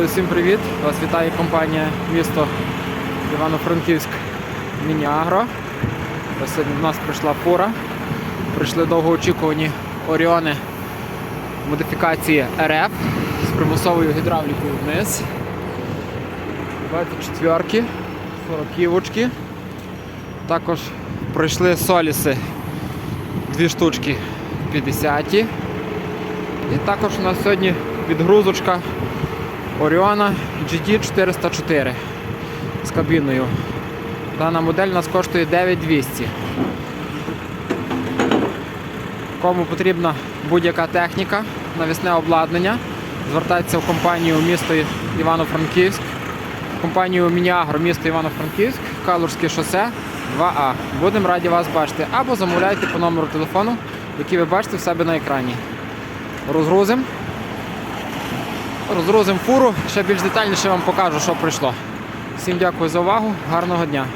Всім привіт! Вас вітає компанія місто Івано-Франківськ Мініагро. Сьогодні в нас прийшла фура. Прийшли довгоочікувані Оріони модифікації РФ з примусовою гідравлікою вниз. 24-ки, 40-ківочки. Також прийшли соліси дві штучки 50 І також у нас сьогодні відгрузочка Оріона GT404 з кабіною. Дана модель у нас коштує 9200. Кому потрібна будь-яка техніка, навісне обладнання, звертайтеся в компанію місто Івано-Франківськ, компанію Мініагро місто Івано-Франківськ, Калужське шосе 2А. Будемо раді вас бачити. Або замовляйте по номеру телефону, який ви бачите в себе на екрані. Розгрузимо. Розгрузимо фуру, ще більш детальніше вам покажу, що прийшло. Всім дякую за увагу, гарного дня!